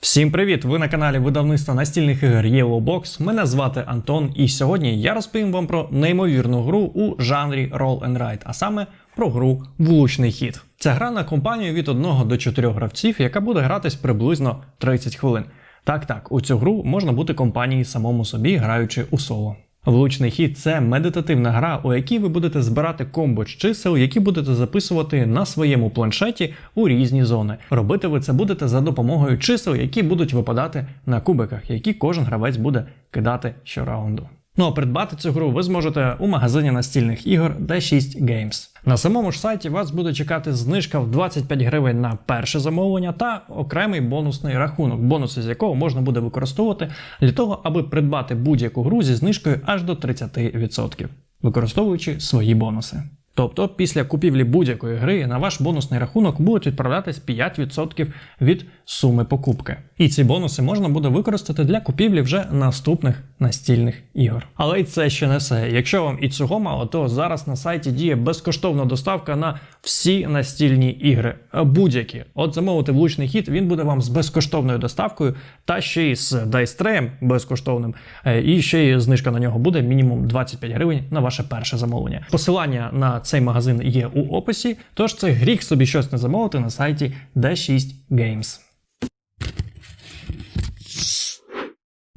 Всім привіт! Ви на каналі видавництва настільних ігор Yellowbox. Мене звати Антон, і сьогодні я розповім вам про неймовірну гру у жанрі Roll and Ride, а саме про гру Влучний хід. Це гра на компанію від 1 до 4 гравців, яка буде гратись приблизно 30 хвилин. Так, так, у цю гру можна бути компанією самому собі, граючи у соло. Влучний хід це медитативна гра, у якій ви будете збирати комбо з чисел, які будете записувати на своєму планшеті у різні зони. Робити ви це будете за допомогою чисел, які будуть випадати на кубиках, які кожен гравець буде кидати щораунду. Ну а придбати цю гру ви зможете у магазині настільних ігор D6 Games. На самому ж сайті вас буде чекати знижка в 25 гривень на перше замовлення та окремий бонусний рахунок, бонуси з якого можна буде використовувати для того, аби придбати будь-яку гру зі знижкою аж до 30%, використовуючи свої бонуси. Тобто після купівлі будь-якої гри на ваш бонусний рахунок будуть відправлятись 5% від суми покупки. І ці бонуси можна буде використати для купівлі вже наступних настільних ігор. Але й це ще не все. Якщо вам і цього мало, то зараз на сайті діє безкоштовна доставка на всі настільні ігри. Будь-які. От замовити влучний хід, він буде вам з безкоштовною доставкою, та ще й з Tray безкоштовним. Е, І ще й знижка на нього буде мінімум 25 гривень на ваше перше замовлення. Посилання на цей магазин є у описі, тож це гріх собі щось не замовити на сайті D6 Games.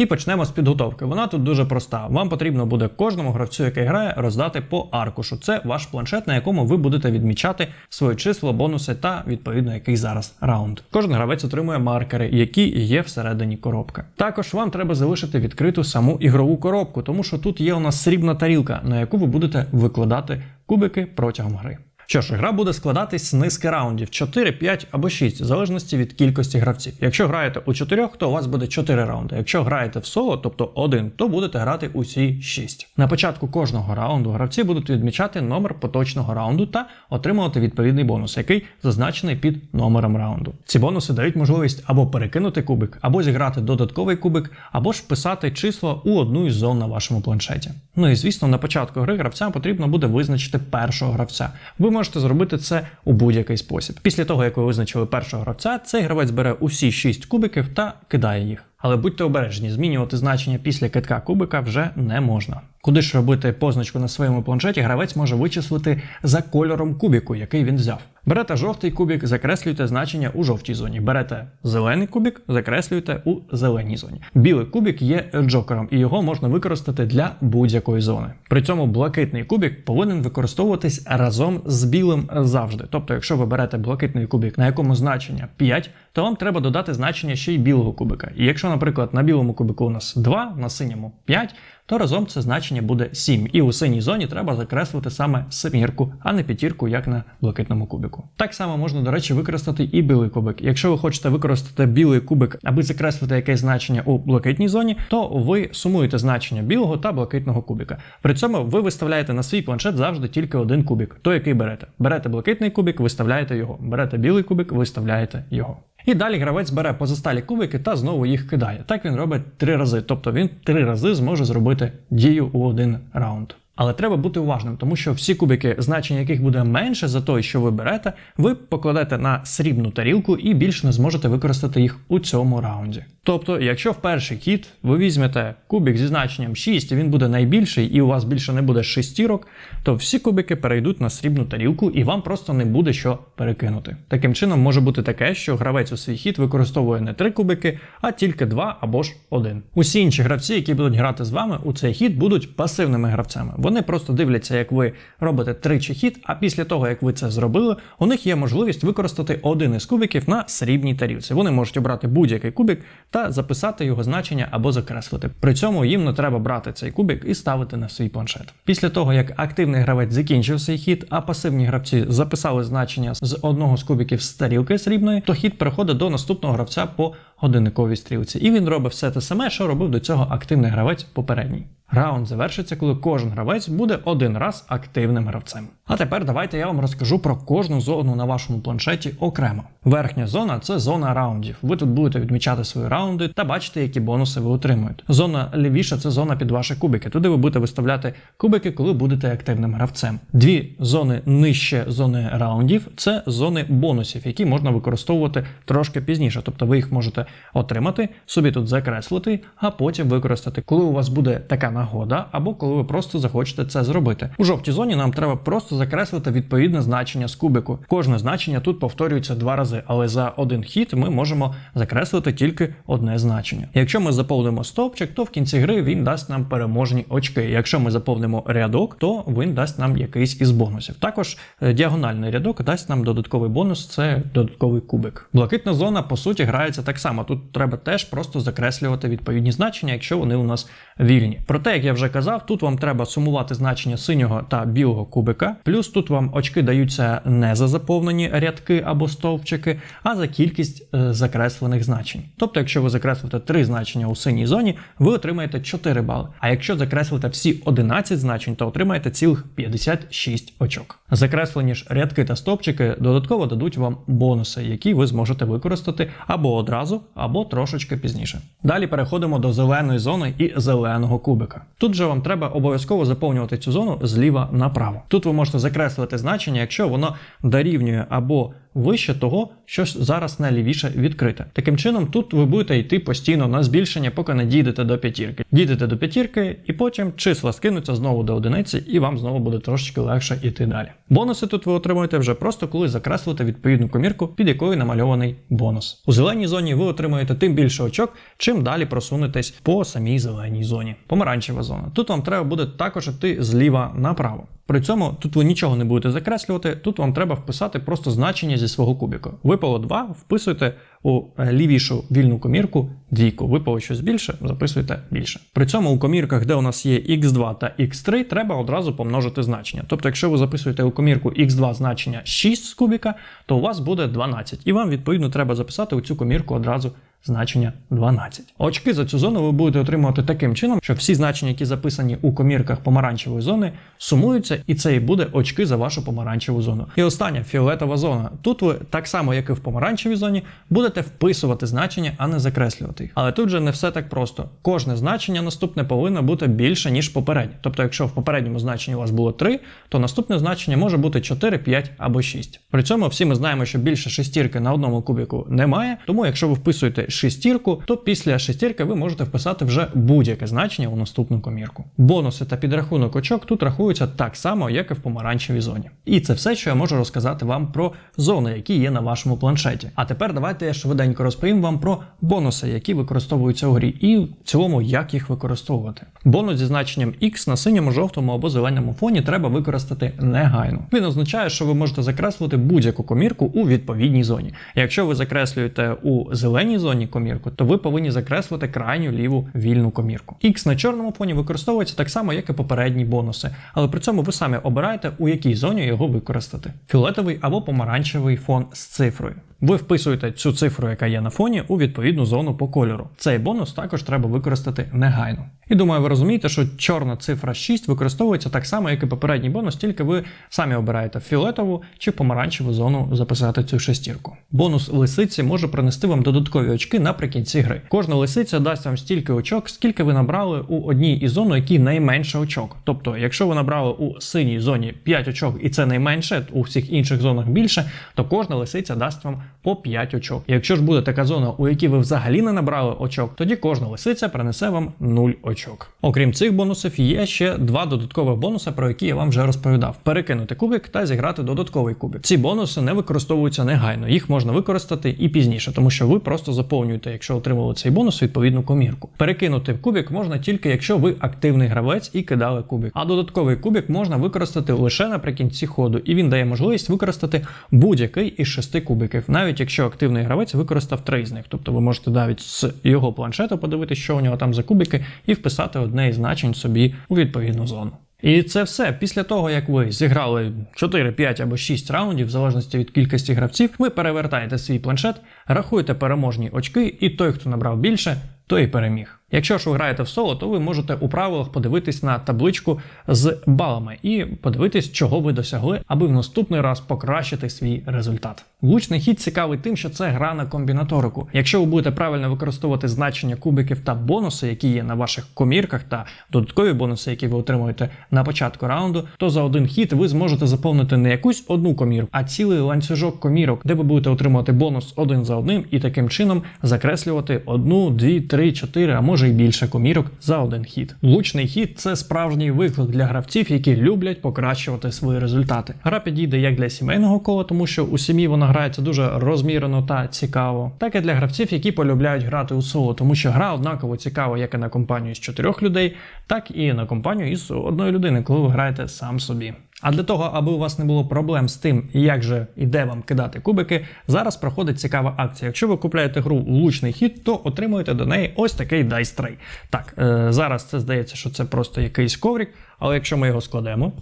І почнемо з підготовки. Вона тут дуже проста. Вам потрібно буде кожному гравцю, який грає, роздати по аркушу. Це ваш планшет, на якому ви будете відмічати своє число, бонуси та відповідно який зараз раунд. Кожен гравець отримує маркери, які є всередині коробки. Також вам треба залишити відкриту саму ігрову коробку, тому що тут є у нас срібна тарілка, на яку ви будете викладати кубики протягом гри. Що ж, гра буде складатись з низки раундів 4, 5 або 6, в залежності від кількості гравців. Якщо граєте у 4, то у вас буде 4 раунди. Якщо граєте в соло, тобто 1, то будете грати усі 6. На початку кожного раунду гравці будуть відмічати номер поточного раунду та отримувати відповідний бонус, який зазначений під номером раунду. Ці бонуси дають можливість або перекинути кубик, або зіграти додатковий кубик, або ж вписати число у одну із зон на вашому планшеті. Ну і звісно, на початку гри гравцям потрібно буде визначити першого гравця. Ви можете зробити це у будь-який спосіб. Після того, як ви визначили першого гравця, цей гравець бере усі 6 кубиків та кидає їх. Але будьте обережні, змінювати значення після китка кубика вже не можна. Куди ж робити позначку на своєму планшеті, гравець може вичислити за кольором кубіку, який він взяв. Берете жовтий кубик, закреслюєте значення у жовтій зоні. Берете зелений кубик, закреслюєте у зеленій зоні. Білий кубик є джокером, і його можна використати для будь-якої зони. При цьому блакитний кубик повинен використовуватись разом з білим завжди. Тобто, якщо ви берете блакитний кубик, на якому значення 5, то вам треба додати значення ще й білого кубика. І якщо, наприклад, на білому кубику у нас 2, на синьому 5, то разом це значення буде 7. І у синій зоні треба закреслити саме семірку, а не п'ятірку, як на блакитному кубику. Так само можна, до речі, використати і білий кубик. Якщо ви хочете використати білий кубик, аби закреслити якесь значення у блакитній зоні, то ви сумуєте значення білого та блакитного кубика. При цьому ви виставляєте на свій планшет завжди тільки один кубик, той, який берете. Берете блакитний кубик, виставляєте його. Берете білий кубик, виставляєте його. І далі гравець бере позасталі кубики та знову їх кидає. Так він робить три рази. Тобто він три рази зможе зробити дію у один раунд. Але треба бути уважним, тому що всі кубики, значення яких буде менше за той, що ви берете, ви покладете на срібну тарілку і більше не зможете використати їх у цьому раунді. Тобто, якщо в перший хід ви візьмете кубик зі значенням 6, і він буде найбільший, і у вас більше не буде шестірок, то всі кубики перейдуть на срібну тарілку, і вам просто не буде що перекинути. Таким чином може бути таке, що гравець у свій хід використовує не три кубики, а тільки два або ж один. Усі інші гравці, які будуть грати з вами у цей хід, будуть пасивними гравцями. Вони просто дивляться, як ви робите тричі хід, а після того, як ви це зробили, у них є можливість використати один із кубиків на срібній тарілці. Вони можуть обрати будь-який кубик та записати його значення або закреслити. При цьому їм не треба брати цей кубик і ставити на свій планшет. Після того, як активний гравець закінчив свій хід, а пасивні гравці записали значення з одного з кубиків з тарілки срібної, то хід переходить до наступного гравця по годинниковій стрілці. І він робить все те саме, що робив до цього активний гравець попередній. Раунд завершиться, коли кожен гравець буде один раз активним гравцем. А тепер давайте я вам розкажу про кожну зону на вашому планшеті окремо. Верхня зона це зона раундів. Ви тут будете відмічати свої раунди та бачити, які бонуси ви отримуєте. Зона лівіша це зона під ваші кубики. Туди ви будете виставляти кубики, коли будете активним гравцем. Дві зони нижче зони раундів це зони бонусів, які можна використовувати трошки пізніше. Тобто ви їх можете отримати, собі тут закреслити, а потім використати, коли у вас буде така нагода, або коли ви просто захочете це зробити. У жовтій зоні нам треба просто закреслити відповідне значення з кубику. Кожне значення тут повторюється два рази, але за один хід ми можемо закреслити тільки одне значення. Якщо ми заповнимо стовпчик, то в кінці гри він дасть нам переможні очки. Якщо ми заповнимо рядок, то він дасть нам якийсь із бонусів. Також е, діагональний рядок дасть нам додатковий бонус, це додатковий кубик. Блакитна зона по суті грається так само. Тут треба теж просто закреслювати відповідні значення, якщо вони у нас вільні. Проте, як я вже казав, тут вам треба сумувати значення синього та білого кубика. Плюс тут вам очки даються не за заповнені рядки або стовпчики, а за кількість е, закреслених значень. Тобто, якщо ви закреслите три значення у синій зоні, ви отримаєте 4 бали. А якщо закреслите всі 11 значень, то отримаєте цілих 56 очок. Закреслені ж рядки та стовпчики додатково дадуть вам бонуси, які ви зможете використати або одразу, або трошечки пізніше. Далі переходимо до зеленої зони і зеленого кубика. Тут же вам треба обов'язково заповнювати цю зону зліва направо. Тут ви можете закреслити значення, якщо воно дорівнює або вище того, що зараз найлівіше відкрите. Таким чином, тут ви будете йти постійно на збільшення, поки не дійдете до п'ятірки. Дійдете до п'ятірки, і потім числа скинуться знову до одиниці, і вам знову буде трошечки легше йти далі. Бонуси тут ви отримуєте вже просто коли закреслите відповідну комірку, під якою намальований бонус. У зеленій зоні ви отримуєте тим більше очок, чим далі просунетесь по самій зеленій зоні. Помаранчева зона. Тут вам треба буде також йти зліва направо. При цьому тут ви нічого не будете закреслювати, тут вам треба вписати просто значення зі свого кубіку. Випало 2, вписуєте у е, лівішу вільну комірку двійку. Випало щось більше, записуйте більше. При цьому у комірках, де у нас є x2 та x3, треба одразу помножити значення. Тобто, якщо ви записуєте у комірку x2 значення 6 з кубіка, то у вас буде 12. І вам відповідно треба записати у цю комірку одразу значення 12. Очки за цю зону ви будете отримувати таким чином, що всі значення, які записані у комірках помаранчевої зони, сумуються, і це і буде очки за вашу помаранчеву зону. І остання фіолетова зона. Тут ви, так само як і в помаранчевій зоні, будете вписувати значення, а не закреслювати їх. Але тут же не все так просто. Кожне значення наступне повинно бути більше, ніж попереднє. Тобто, якщо в попередньому значенні у вас було 3, то наступне значення може бути 4, 5 або 6. При цьому всі ми знаємо, що більше шестірки на одному кубіку немає. Тому, якщо ви вписуєте шестірку, то після шестірки ви можете вписати вже будь-яке значення у наступну комірку. Бонуси та підрахунок очок тут рахуються так само, як і в помаранчевій зоні. І це все, що я можу розказати вам про зони, які є на вашому планшеті. А тепер давайте я швиденько розповім вам про бонуси, які використовуються у грі, і в цілому, як їх використовувати. Бонус зі значенням X на синьому, жовтому або зеленому фоні треба використати негайно. Він означає, що ви можете закреслити будь-яку комірку у відповідній зоні. Якщо ви закреслюєте у зеленій зоні комірку, то ви повинні закреслити крайню ліву вільну комірку. X на чорному фоні використовується так само, як і попередні бонуси, але при цьому ви самі обираєте, у якій зоні його використати: фіолетовий або помаранчевий фон з цифрою. Ви вписуєте цю цифру, яка є на фоні, у відповідну зону по кольору. Цей бонус також треба використати негайно. І думаю, ви розумієте, що чорна цифра 6 використовується так само, як і попередній бонус, тільки ви самі обираєте фіолетову чи помаранчеву зону записати цю шестірку. Бонус лисиці може принести вам додаткові очки наприкінці гри. Кожна лисиця дасть вам стільки очок, скільки ви набрали у одній із зон, у якій найменше очок. Тобто, якщо ви набрали у синій зоні 5 очок, і це найменше, у всіх інших зонах більше, то кожна лисиця дасть вам по 5 очок. Якщо ж буде така зона, у якій ви взагалі не набрали очок, тоді кожна лисиця принесе вам 0 очок. Окрім цих бонусів, є ще два додаткових бонуси, про які я вам вже розповідав: перекинути кубик та зіграти додатковий кубик. Ці бонуси не використовуються негайно, їх можна використати і пізніше, тому що ви просто заповнюєте, якщо отримали цей бонус, відповідну комірку. Перекинути кубик можна тільки якщо ви активний гравець і кидали кубик. А додатковий кубик можна використати лише наприкінці ходу, і він дає можливість використати будь-який із шести кубиків, навіть якщо активний гравець використав три з них. Тобто ви можете навіть з його планшету подивитися, що у нього там за кубики, і вписати одне із значень собі у відповідну зону. І це все. Після того, як ви зіграли 4, 5 або 6 раундів, в залежності від кількості гравців, ви перевертаєте свій планшет, рахуєте переможні очки, і той, хто набрав більше, той і переміг. Якщо ж ви граєте в соло, то ви можете у правилах подивитись на табличку з балами і подивитись, чого ви досягли, аби в наступний раз покращити свій результат. Влучний хід цікавий тим, що це гра на комбінаторику. Якщо ви будете правильно використовувати значення кубиків та бонуси, які є на ваших комірках, та додаткові бонуси, які ви отримуєте на початку раунду, то за один хід ви зможете заповнити не якусь одну комірку, а цілий ланцюжок комірок, де ви будете отримувати бонус один за одним і таким чином закреслювати одну, дві, три, чотири, а може й більше комірок за один хід. Влучний хід це справжній виклик для гравців, які люблять покращувати свої результати. Гра підійде як для сімейного кола, тому що у сім'ї вона грається дуже розмірено та цікаво, так і для гравців, які полюбляють грати у соло, тому що гра однаково цікава як і на компанію з чотирьох людей, так і на компанію із одної людини, коли ви граєте сам собі. А для того, аби у вас не було проблем з тим, як же і де вам кидати кубики, зараз проходить цікава акція. Якщо ви купляєте гру влучний хід, то отримуєте до неї ось такий Dice Tray. Так, е, зараз це здається, що це просто якийсь коврик, але якщо ми його складемо,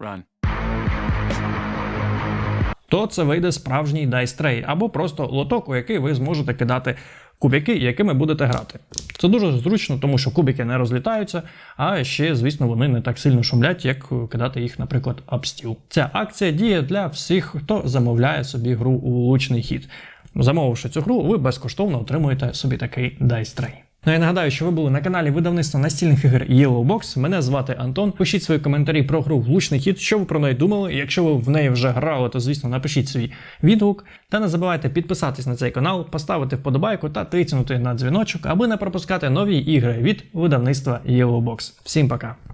Run. то це вийде справжній Dice Tray, або просто лоток, у який ви зможете кидати кубики, якими будете грати. Це дуже зручно, тому що кубики не розлітаються, а ще, звісно, вони не так сильно шумлять, як кидати їх, наприклад, об стіл. Ця акція діє для всіх, хто замовляє собі гру у влучний хід. Замовивши цю гру, ви безкоштовно отримуєте собі такий Tray. Ну я нагадаю, що ви були на каналі видавництва настільних ігор Yellowbox. Мене звати Антон. Пишіть свої коментарі про гру Влучний хід, що ви про неї думали. Якщо ви в неї вже грали, то звісно напишіть свій відгук. Та не забувайте підписатись на цей канал, поставити вподобайку та тиснути на дзвіночок, аби не пропускати нові ігри від видавництва Yellowbox. Всім пока!